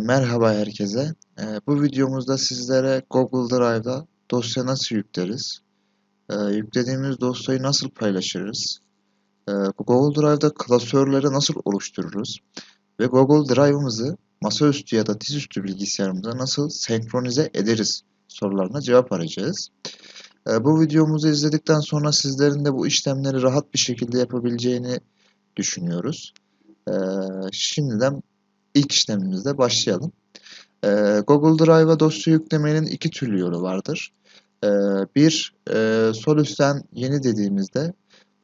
Merhaba herkese. Bu videomuzda sizlere Google Drive'da dosya nasıl yükleriz, yüklediğimiz dosyayı nasıl paylaşırız, Google Drive'da klasörleri nasıl oluştururuz ve Google Drive'ımızı masaüstü ya da dizüstü bilgisayarımıza nasıl senkronize ederiz sorularına cevap arayacağız. Bu videomuzu izledikten sonra sizlerin de bu işlemleri rahat bir şekilde yapabileceğini düşünüyoruz. Şimdiden ilk işlemimizle başlayalım. Ee, Google Drive'a dosya yüklemenin iki türlü yolu vardır. Ee, bir, e, sol üstten yeni dediğimizde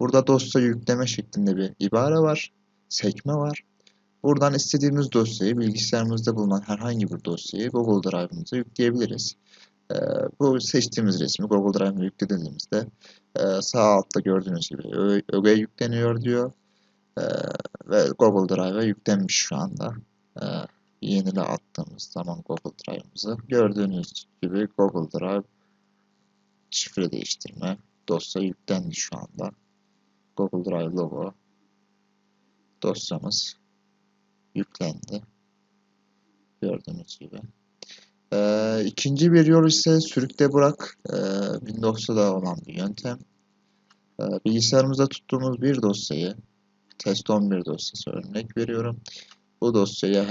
burada dosya yükleme şeklinde bir ibare var, sekme var. Buradan istediğimiz dosyayı, bilgisayarımızda bulunan herhangi bir dosyayı Google Drive'ımıza yükleyebiliriz. Ee, bu seçtiğimiz resmi Google Drive'a yüklediğimizde e, sağ altta gördüğünüz gibi öge yükleniyor diyor. Ee, ve Google Drive'a yüklenmiş şu anda. Ee, yenile attığımız zaman Google Drive'ımızı gördüğünüz gibi Google Drive şifre değiştirme dosya yüklendi şu anda. Google Drive logo dosyamız yüklendi. Gördüğünüz gibi. Ee, ikinci bir yol ise sürükle bırak. Ee, Windows'ta da olan bir yöntem. Ee, bilgisayarımızda tuttuğumuz bir dosyayı test 11 dosyası örnek veriyorum. Bu dosyayı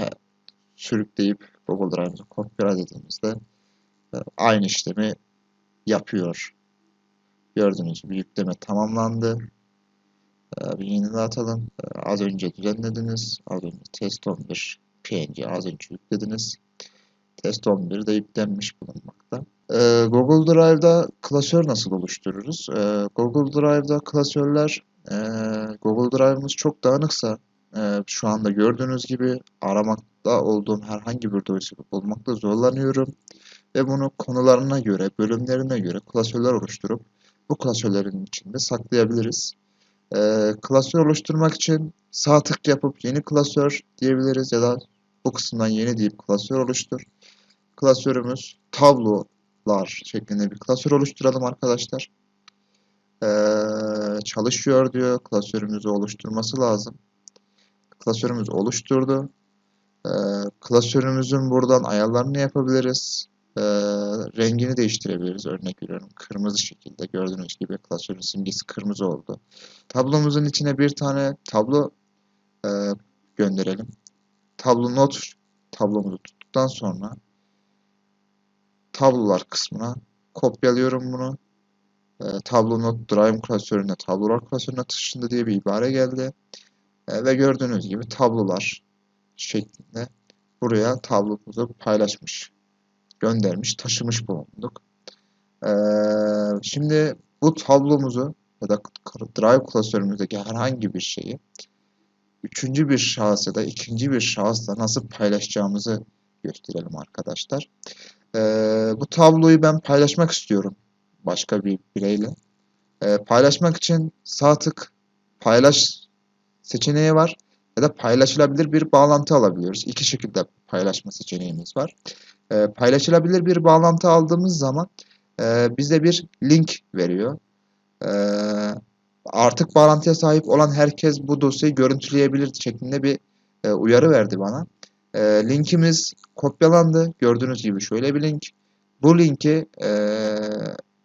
sürükleyip Google Drive'ımıza kopyala dediğimizde e, aynı işlemi yapıyor. Gördüğünüz gibi yükleme tamamlandı. E, bir yenile atalım. E, az önce düzenlediniz. Az önce test 11 PNG az önce yüklediniz. Test 11 de yüklenmiş bulunmakta. Google Drive'da klasör nasıl oluştururuz? Google Drive'da klasörler Google Drive'ımız çok dağınıksa şu anda gördüğünüz gibi aramakta olduğum herhangi bir dosyayı bulmakta zorlanıyorum. Ve bunu konularına göre, bölümlerine göre klasörler oluşturup bu klasörlerin içinde saklayabiliriz. E, klasör oluşturmak için sağ tık yapıp yeni klasör diyebiliriz ya da bu kısımdan yeni deyip klasör oluştur. Klasörümüz tablolar şeklinde bir klasör oluşturalım arkadaşlar. E, çalışıyor diyor. Klasörümüzü oluşturması lazım klasörümüzü oluşturdu. E, klasörümüzün buradan ayarlarını yapabiliriz. E, rengini değiştirebiliriz. Örnek veriyorum kırmızı şekilde gördüğünüz gibi klasörün simgesi kırmızı oldu. Tablomuzun içine bir tane tablo e, gönderelim. Tablo not tablomuzu tuttuktan sonra tablolar kısmına kopyalıyorum bunu. E, tablo not drive klasörüne tablolar klasörüne taşındı diye bir ibare geldi. E, ve gördüğünüz gibi tablolar şeklinde buraya tablomuzu paylaşmış, göndermiş, taşımış bulunduk. E, şimdi bu tablomuzu ya da Drive klasörümüzdeki herhangi bir şeyi üçüncü bir şahıs ya da ikinci bir şahısla nasıl paylaşacağımızı gösterelim arkadaşlar. E, bu tabloyu ben paylaşmak istiyorum başka bir bireyle. paylaşmak için sağ tık paylaş seçeneği var ya da paylaşılabilir bir bağlantı alabiliyoruz. İki şekilde paylaşma seçeneğimiz var. E, paylaşılabilir bir bağlantı aldığımız zaman e, bize bir link veriyor. E, artık bağlantıya sahip olan herkes bu dosyayı görüntüleyebilir şeklinde bir e, uyarı verdi bana. E, linkimiz kopyalandı. Gördüğünüz gibi şöyle bir link. Bu linki e,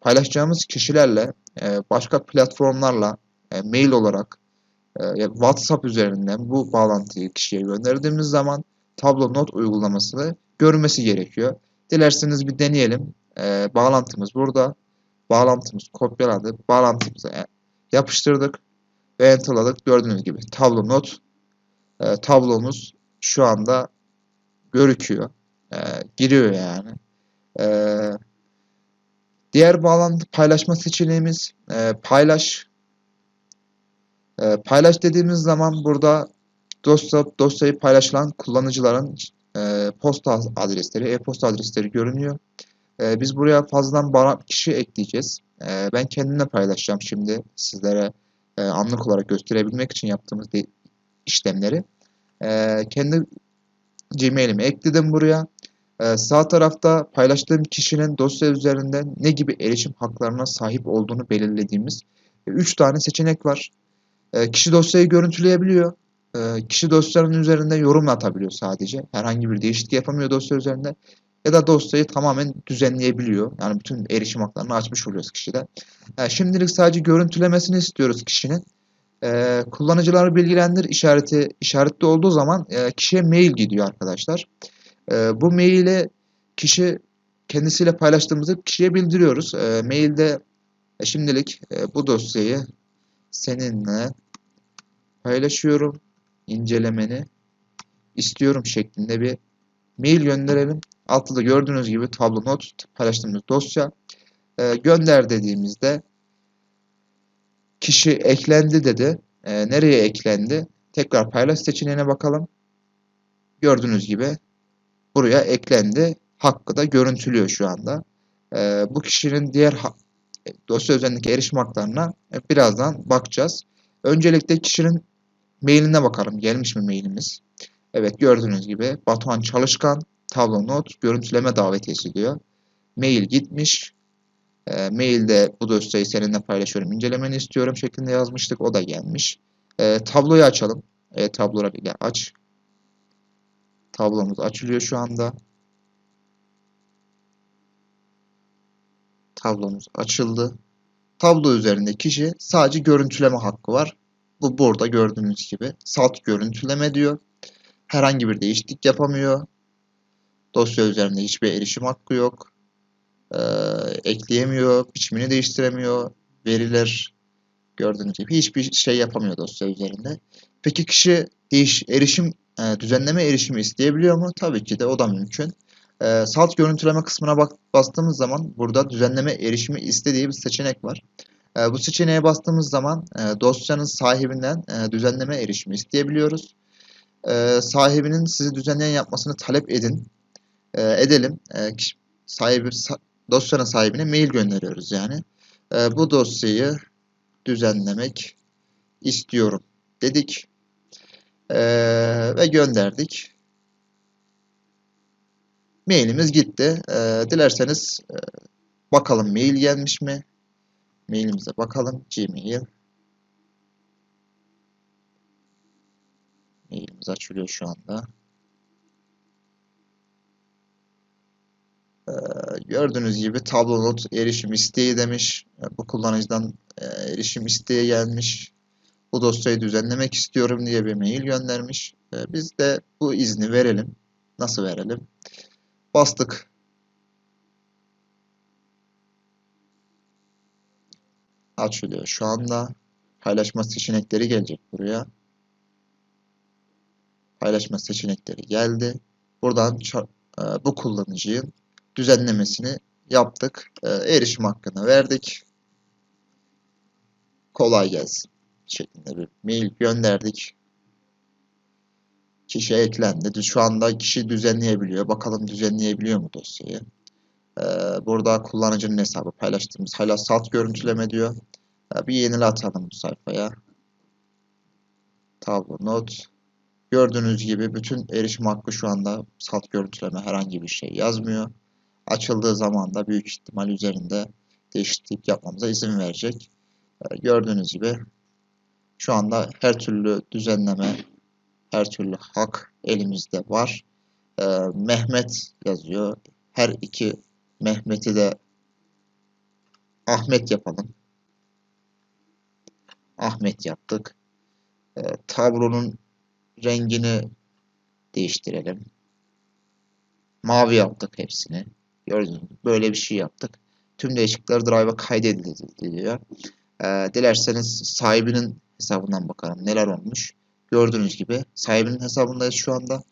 paylaşacağımız kişilerle, e, başka platformlarla, e, mail olarak e, WhatsApp üzerinden bu bağlantıyı kişiye gönderdiğimiz zaman tablo not uygulamasını görmesi gerekiyor. Dilerseniz bir deneyelim. E, bağlantımız burada. Bağlantımız kopyalandı. Bağlantımızı e, yapıştırdık ve enterladık. Gördüğünüz gibi tablo not e, tablomuz şu anda görüküyor. E, giriyor yani. E, diğer bağlantı paylaşma seçeneğimiz e, paylaş e, paylaş dediğimiz zaman burada dosya, dosyayı paylaşılan kullanıcıların e, posta adresleri, e-posta adresleri görünüyor. E, biz buraya fazladan kişi ekleyeceğiz. E, ben kendimle paylaşacağım şimdi sizlere e, anlık olarak gösterebilmek için yaptığımız işlemleri. E, kendi Gmail'imi ekledim buraya. Ee, sağ tarafta paylaştığım kişinin dosya üzerinden ne gibi erişim haklarına sahip olduğunu belirlediğimiz 3 tane seçenek var. E, kişi dosyayı görüntüleyebiliyor. e, kişi dosyanın üzerinde yorum atabiliyor sadece. Herhangi bir değişiklik yapamıyor dosya üzerinde. Ya da dosyayı tamamen düzenleyebiliyor. Yani bütün erişim haklarını açmış oluyoruz kişide. E, şimdilik sadece görüntülemesini istiyoruz kişinin. E, kullanıcıları bilgilendir işareti işaretli olduğu zaman e, kişiye mail gidiyor arkadaşlar. E, bu maili kişi kendisiyle paylaştığımızı kişiye bildiriyoruz. E, mailde şimdilik e, bu dosyayı seninle paylaşıyorum. incelemeni istiyorum şeklinde bir mail gönderelim. Altta da gördüğünüz gibi tablo not paylaştığımız dosya. E, gönder dediğimizde kişi eklendi dedi. E, nereye eklendi? Tekrar paylaş seçeneğine bakalım. Gördüğünüz gibi buraya eklendi. Hakkı da görüntülüyor şu anda. E, bu kişinin diğer dosya üzerindeki erişim haklarına birazdan bakacağız. Öncelikle kişinin mailine bakalım. Gelmiş mi mailimiz? Evet gördüğünüz gibi Batuhan Çalışkan tablo not görüntüleme davetiyesi diyor. Mail gitmiş. E, mailde bu dosyayı seninle paylaşıyorum. incelemeni istiyorum şeklinde yazmıştık. O da gelmiş. E, tabloyu açalım. E, tabloları aç. Tablomuz açılıyor şu anda. Tablomuz açıldı. Tablo üzerinde kişi sadece görüntüleme hakkı var. Bu burada gördüğünüz gibi salt görüntüleme diyor. Herhangi bir değişiklik yapamıyor. Dosya üzerinde hiçbir erişim hakkı yok. Ee, ekleyemiyor, biçimini değiştiremiyor. Veriler gördüğünüz gibi hiçbir şey yapamıyor dosya üzerinde. Peki kişi değiş, erişim, e, düzenleme erişimi isteyebiliyor mu? Tabii ki de o da mümkün. E, salt görüntüleme kısmına bak, bastığımız zaman burada düzenleme erişimi istediği bir seçenek var. E, bu seçeneğe bastığımız zaman e, dosyanın sahibinden e, düzenleme erişimi isteyebiliyoruz. E, sahibinin sizi düzenleyen yapmasını talep edin. E, edelim. E, sahibi sa dosyanın sahibine mail gönderiyoruz yani. E, bu dosyayı düzenlemek istiyorum dedik. E, ve gönderdik. Mailimiz gitti. E, dilerseniz e, bakalım mail gelmiş mi? Mailimize bakalım. Gmail. Mailimiz açılıyor şu anda. Ee, gördüğünüz gibi tablo not erişim isteği demiş. Bu kullanıcıdan e, erişim isteği gelmiş. Bu dosyayı düzenlemek istiyorum diye bir mail göndermiş. Ee, biz de bu izni verelim. Nasıl verelim? Bastık. Açılıyor şu anda. Paylaşma seçenekleri gelecek buraya. Paylaşma seçenekleri geldi. Buradan e, bu kullanıcının düzenlemesini yaptık. E, erişim hakkını verdik. Kolay gelsin şeklinde bir mail gönderdik. Kişi eklendi. Şu anda kişi düzenleyebiliyor. Bakalım düzenleyebiliyor mu dosyayı. Ee, burada kullanıcının hesabı paylaştığımız hala salt görüntüleme diyor. Ee, bir yenile atalım bu sayfaya. Tablo not. Gördüğünüz gibi bütün erişim hakkı şu anda salt görüntüleme herhangi bir şey yazmıyor. Açıldığı zaman da büyük ihtimal üzerinde değişiklik yapmamıza izin verecek. Ee, gördüğünüz gibi şu anda her türlü düzenleme, her türlü hak elimizde var. Ee, Mehmet yazıyor. Her iki Mehmet'i de Ahmet yapalım. Ahmet yaptık. Ee, tablonun rengini değiştirelim. Mavi yaptık hepsini. Gördüğünüz gibi böyle bir şey yaptık. Tüm değişiklikler drive'a kaydedildi diyor. Ee, dilerseniz sahibinin hesabından bakalım neler olmuş. Gördüğünüz gibi sahibinin hesabındayız şu anda.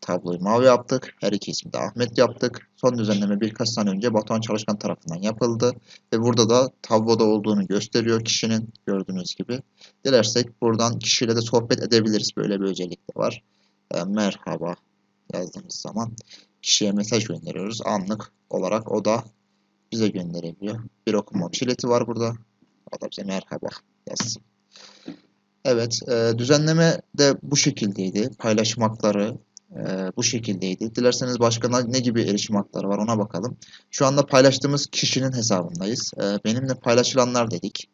Tabloyu mavi yaptık. Her iki ismi de Ahmet yaptık. Son düzenleme birkaç sene önce Batuhan Çalışkan tarafından yapıldı. Ve burada da tabloda olduğunu gösteriyor kişinin gördüğünüz gibi. Dilersek buradan kişiyle de sohbet edebiliriz. Böyle bir özellik de var. E, merhaba yazdığımız zaman kişiye mesaj gönderiyoruz. Anlık olarak o da bize gönderebiliyor. Bir okuma işleti var burada. O da bize merhaba yazsın. Evet, e, düzenleme de bu şekildeydi. Paylaşım hakları e, bu şekildeydi. Dilerseniz başka ne gibi erişim hakları var ona bakalım. Şu anda paylaştığımız kişinin hesabındayız. E, benimle paylaşılanlar dedik.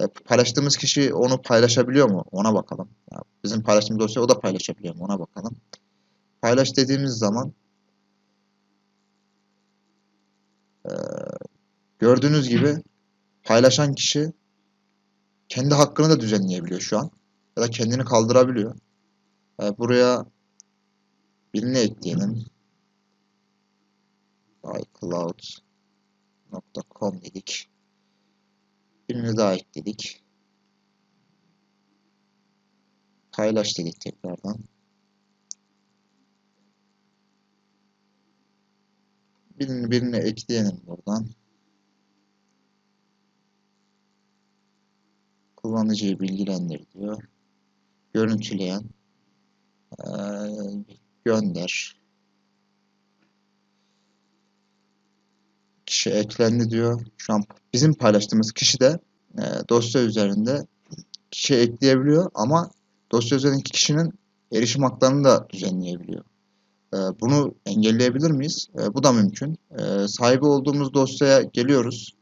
E, paylaştığımız kişi onu paylaşabiliyor mu? Ona bakalım. Ya bizim paylaştığımız dosyayı o da paylaşabiliyor mu? Ona bakalım. Paylaş dediğimiz zaman e, gördüğünüz gibi paylaşan kişi kendi hakkını da düzenleyebiliyor şu an. Ya da kendini kaldırabiliyor. E, buraya birini ekleyelim. iCloud.com dedik. Birini daha ekledik. Paylaş dedik tekrardan. Birini birine ekleyelim buradan. Kullanıcıyı bilgilendir diyor. Görüntüleyen. Gönder. Kişi eklendi diyor. Şu an bizim paylaştığımız kişi de e, dosya üzerinde kişi ekleyebiliyor ama dosya üzerindeki kişinin erişim haklarını da düzenleyebiliyor. E, bunu engelleyebilir miyiz? E, bu da mümkün. E, sahibi olduğumuz dosyaya geliyoruz.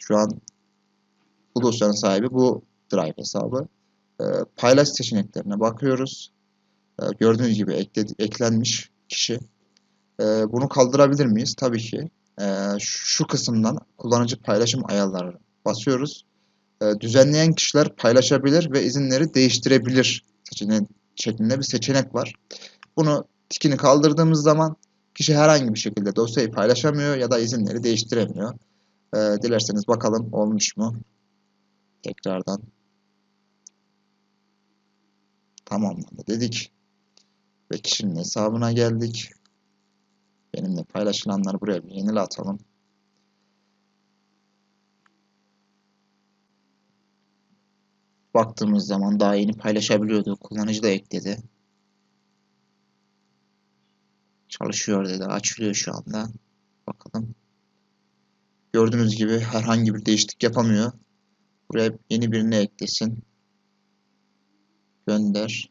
Şu an bu dosyanın sahibi bu Drive hesabı. E, paylaş seçeneklerine bakıyoruz. E, gördüğünüz gibi ekledi, eklenmiş kişi. E, bunu kaldırabilir miyiz? Tabii ki. E, şu kısımdan kullanıcı paylaşım ayarları basıyoruz. E, düzenleyen kişiler paylaşabilir ve izinleri değiştirebilir seçeneği şeklinde bir seçenek var. Bunu tikini kaldırdığımız zaman kişi herhangi bir şekilde dosyayı paylaşamıyor ya da izinleri değiştiremiyor. E, dilerseniz bakalım olmuş mu? Tekrardan tamamlandı dedik. Ve kişinin hesabına geldik. Benimle paylaşılanları buraya bir yenile atalım. Baktığımız zaman daha yeni paylaşabiliyordu. Kullanıcı da ekledi. Çalışıyor dedi. Açılıyor şu anda. Bakalım. Gördüğünüz gibi herhangi bir değişiklik yapamıyor. Buraya yeni birini eklesin. Gönder.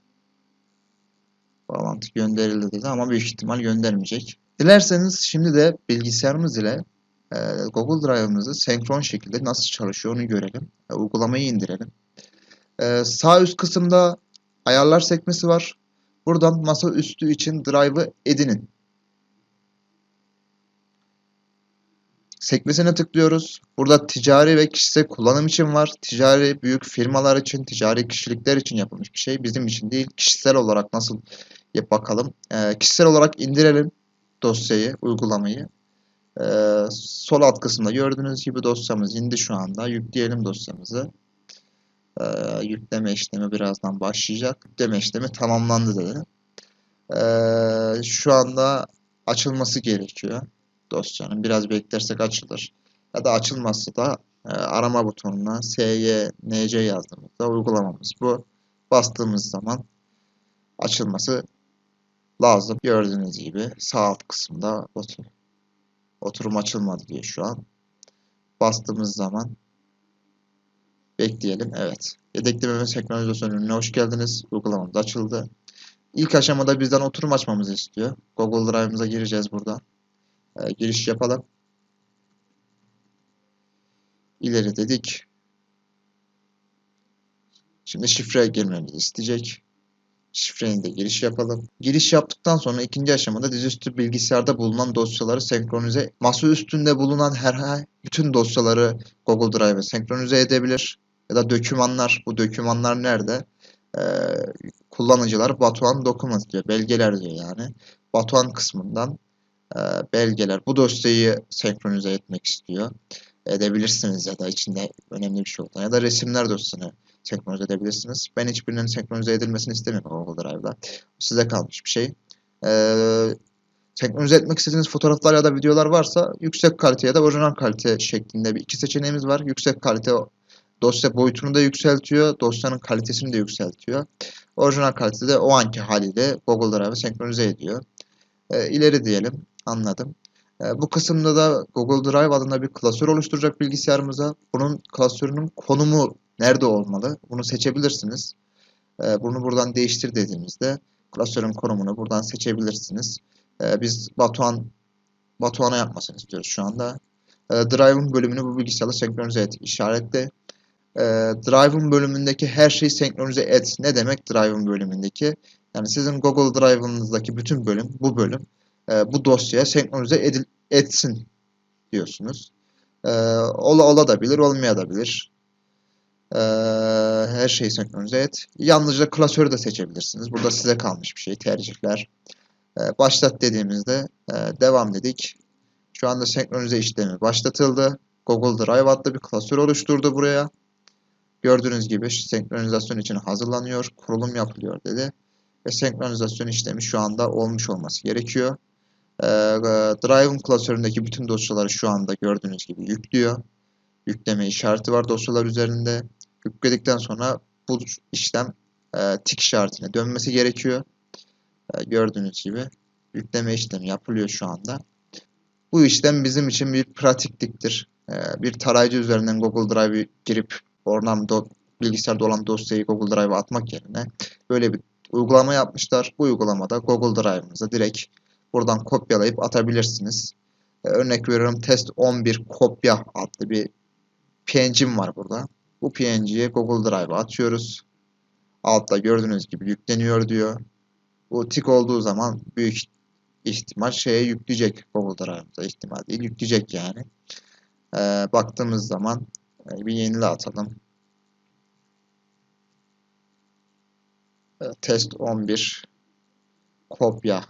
Bağlantı gönderildi dedi ama büyük ihtimal göndermeyecek. Dilerseniz şimdi de bilgisayarımız ile e, Google Drive'ımızı senkron şekilde nasıl çalışıyor onu görelim. E, uygulamayı indirelim. E, sağ üst kısımda ayarlar sekmesi var. Buradan masa üstü için Drive'ı edinin. Sekmesine tıklıyoruz. Burada ticari ve kişisel kullanım için var. Ticari büyük firmalar için, ticari kişilikler için yapılmış bir şey. Bizim için değil. Kişisel olarak nasıl yap bakalım. E, kişisel olarak indirelim dosyayı, uygulamayı. E, sol alt kısımda gördüğünüz gibi dosyamız indi şu anda. Yükleyelim dosyamızı. E, yükleme işlemi birazdan başlayacak. Yükleme işlemi tamamlandı dedi. E, şu anda açılması gerekiyor dosyanın. Biraz beklersek açılır. Ya da açılmazsa da e, arama butonuna SYNC yazdığımızda uygulamamız bu. Bastığımız zaman açılması lazım. Gördüğünüz gibi sağ alt kısımda otur oturum açılmadı diyor şu an. Bastığımız zaman bekleyelim. Evet. Yedekleme ve senkronizasyon ürününe hoş geldiniz. Uygulamamız açıldı. İlk aşamada bizden oturum açmamızı istiyor. Google Drive'ımıza gireceğiz burada e, giriş yapalım. İleri dedik. Şimdi şifre girmemizi isteyecek. Şifrenin de giriş yapalım. Giriş yaptıktan sonra ikinci aşamada dizüstü bilgisayarda bulunan dosyaları senkronize, masa üstünde bulunan herhangi bütün dosyaları Google Drive'e senkronize edebilir. Ya da dokümanlar, bu dokümanlar nerede? Ee, kullanıcılar Batuhan Documents diyor, belgeler diyor yani. Batuhan kısmından belgeler. Bu dosyayı senkronize etmek istiyor. Edebilirsiniz ya da içinde önemli bir şey olduğunda. Ya da resimler dosyasını senkronize edebilirsiniz. Ben hiçbirinin senkronize edilmesini istemiyorum Google Drive'da. Size kalmış bir şey. Ee, senkronize etmek istediğiniz fotoğraflar ya da videolar varsa yüksek kalite ya da orijinal kalite şeklinde bir iki seçeneğimiz var. Yüksek kalite dosya boyutunu da yükseltiyor. Dosyanın kalitesini de yükseltiyor. Orijinal kalitede o anki haliyle Google Drive'ı senkronize ediyor. E, ileri diyelim. Anladım. E, bu kısımda da Google Drive adında bir klasör oluşturacak bilgisayarımıza. Bunun klasörünün konumu nerede olmalı? Bunu seçebilirsiniz. E, bunu buradan değiştir dediğimizde klasörün konumunu buradan seçebilirsiniz. E, biz Batuhan Batuhan'a yapmasını istiyoruz şu anda. E, Drive'ın bölümünü bu bilgisayarla senkronize et işaretle. e, Drive'ın bölümündeki her şeyi senkronize et. Ne demek Drive'ın bölümündeki? Yani sizin Google Drive'ınızdaki bütün bölüm, bu bölüm e, bu dosyaya senkronize edil, etsin diyorsunuz. E, ola ola da bilir, olmaya da bilir. E, her şeyi senkronize et. Yalnızca klasörü de seçebilirsiniz. Burada size kalmış bir şey, tercihler. E, başlat dediğimizde e, devam dedik. Şu anda senkronize işlemi başlatıldı. Google Drive adlı bir klasör oluşturdu buraya. Gördüğünüz gibi senkronizasyon için hazırlanıyor, kurulum yapılıyor dedi. Ve senkronizasyon işlemi şu anda olmuş olması gerekiyor. Ee, Drive'ın klasöründeki bütün dosyaları şu anda gördüğünüz gibi yüklüyor. Yükleme işareti var dosyalar üzerinde. Yükledikten sonra bu işlem e, tik işaretine dönmesi gerekiyor. E, gördüğünüz gibi yükleme işlemi yapılıyor şu anda. Bu işlem bizim için bir pratikliktir. E, bir tarayıcı üzerinden Google Drive'ı girip oradan do bilgisayarda olan dosyayı Google Drive'a atmak yerine böyle bir uygulama yapmışlar. Bu uygulamada Google Drive'ınıza direkt buradan kopyalayıp atabilirsiniz. Ee, örnek veriyorum test 11 kopya adlı bir PNG'm var burada. Bu PNG'yi Google Drive'a atıyoruz. Altta gördüğünüz gibi yükleniyor diyor. Bu tik olduğu zaman büyük ihtimal şeye yükleyecek Google Drive'ımıza ihtimal değil yükleyecek yani. Ee, baktığımız zaman e, bir yenile atalım. Ee, test 11 kopya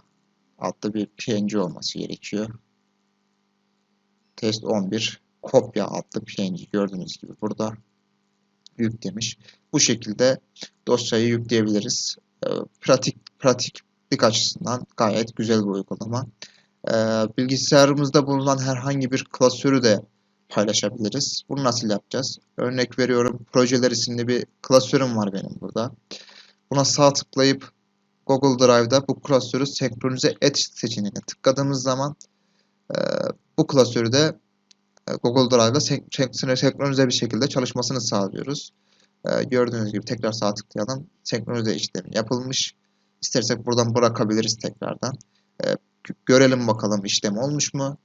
adlı bir PNG olması gerekiyor. Test 11 kopya adlı PNG gördüğünüz gibi burada yüklemiş. Bu şekilde dosyayı yükleyebiliriz. Ee, pratik pratiklik açısından gayet güzel bir uygulama. Ee, bilgisayarımızda bulunan herhangi bir klasörü de paylaşabiliriz. Bunu nasıl yapacağız? Örnek veriyorum projeler isimli bir klasörüm var benim burada. Buna sağ tıklayıp Google Drive'da bu klasörü senkronize et seçeneğine tıkladığımız zaman e, bu klasörü de e, Google Drive'da senkronize bir şekilde çalışmasını sağlıyoruz. E, gördüğünüz gibi tekrar sağ tıklayalım. Senkronize işlemi yapılmış. İstersek buradan bırakabiliriz tekrardan. E, görelim bakalım işlem olmuş mu?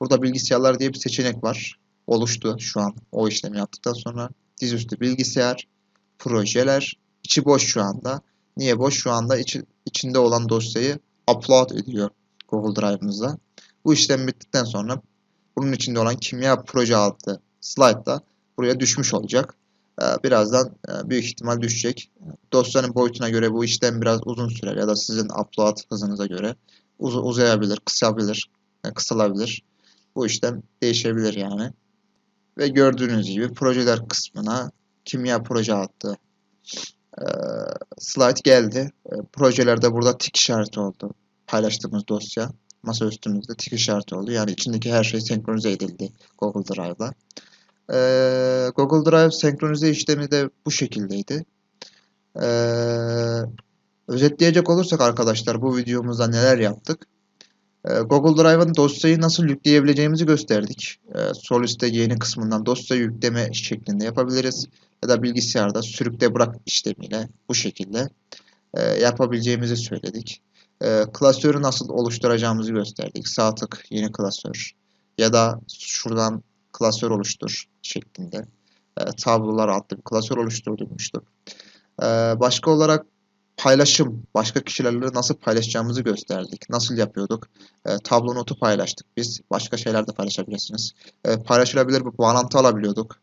Burada bilgisayarlar diye bir seçenek var. Oluştu şu an o işlemi yaptıktan sonra. Dizüstü bilgisayar, projeler, içi boş şu anda. Niye boş? Şu anda içi, içinde olan dosyayı upload ediyor Google Drive'ımıza. Bu işlem bittikten sonra bunun içinde olan kimya proje adlı slide'da buraya düşmüş olacak. Ee, birazdan e, büyük ihtimal düşecek. Dosyanın boyutuna göre bu işlem biraz uzun sürer ya da sizin upload hızınıza göre uz uzayabilir, kısabilir, e, kısalabilir. Bu işlem değişebilir yani. Ve gördüğünüz gibi projeler kısmına kimya proje adlı slide geldi. E, projelerde burada tik işareti oldu. Paylaştığımız dosya masa üstümüzde tik işareti oldu. Yani içindeki her şey senkronize edildi Google Drive'la. E, Google Drive senkronize işlemi de bu şekildeydi. E, özetleyecek olursak arkadaşlar bu videomuzda neler yaptık? E, Google Drive'ın dosyayı nasıl yükleyebileceğimizi gösterdik. E, sol üstte yeni kısmından dosya yükleme şeklinde yapabiliriz ya da bilgisayarda sürükle bırak işlemiyle bu şekilde e, yapabileceğimizi söyledik. E, klasörü nasıl oluşturacağımızı gösterdik. Sağ tık yeni klasör ya da şuradan klasör oluştur şeklinde e, tablolar adlı klasör oluşturdurmuştuk. E, başka olarak paylaşım, başka kişilerle nasıl paylaşacağımızı gösterdik. Nasıl yapıyorduk? E, tablo notu paylaştık biz. Başka şeyler de paylaşabilirsiniz. E, paylaşılabilir bir bağlantı alabiliyorduk.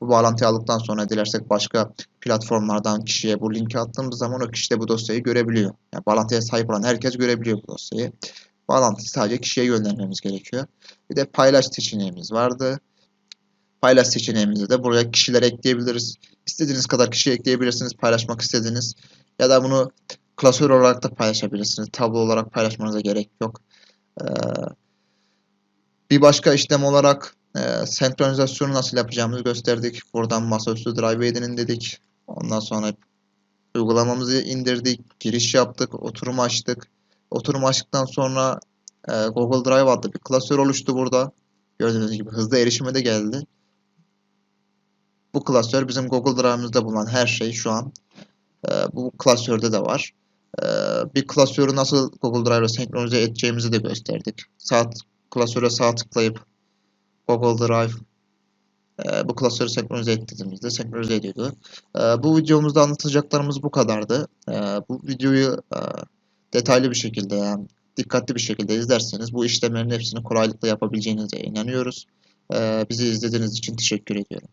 Bu bağlantıyı aldıktan sonra dilersek başka platformlardan kişiye bu linki attığımız zaman o kişi de bu dosyayı görebiliyor. Yani bağlantıya sahip olan herkes görebiliyor bu dosyayı. Bağlantıyı sadece kişiye göndermemiz gerekiyor. Bir de paylaş seçeneğimiz vardı. Paylaş seçeneğimizde de buraya kişiler ekleyebiliriz. İstediğiniz kadar kişi ekleyebilirsiniz paylaşmak istediğiniz. Ya da bunu klasör olarak da paylaşabilirsiniz. Tablo olarak paylaşmanıza gerek yok. Ee, bir başka işlem olarak e, senkronizasyonu nasıl yapacağımızı gösterdik. Buradan masaüstü drive edinin dedik. Ondan sonra uygulamamızı indirdik. Giriş yaptık. Oturum açtık. Oturum açtıktan sonra e, Google Drive adlı bir klasör oluştu burada. Gördüğünüz gibi hızlı erişime de geldi. Bu klasör bizim Google Drive'ımızda bulunan her şey şu an e, bu klasörde de var. E, bir klasörü nasıl Google Drive'la senkronize edeceğimizi de gösterdik. Sağ klasöre sağ tıklayıp Google Drive e, bu klasörü senkronize ettiğimizde senkronize ediyordu. Bu videomuzda anlatacaklarımız bu kadardı. Bu videoyu detaylı bir şekilde yani dikkatli bir şekilde izlerseniz bu işlemlerin hepsini kolaylıkla yapabileceğinize inanıyoruz. Bizi izlediğiniz için teşekkür ediyorum.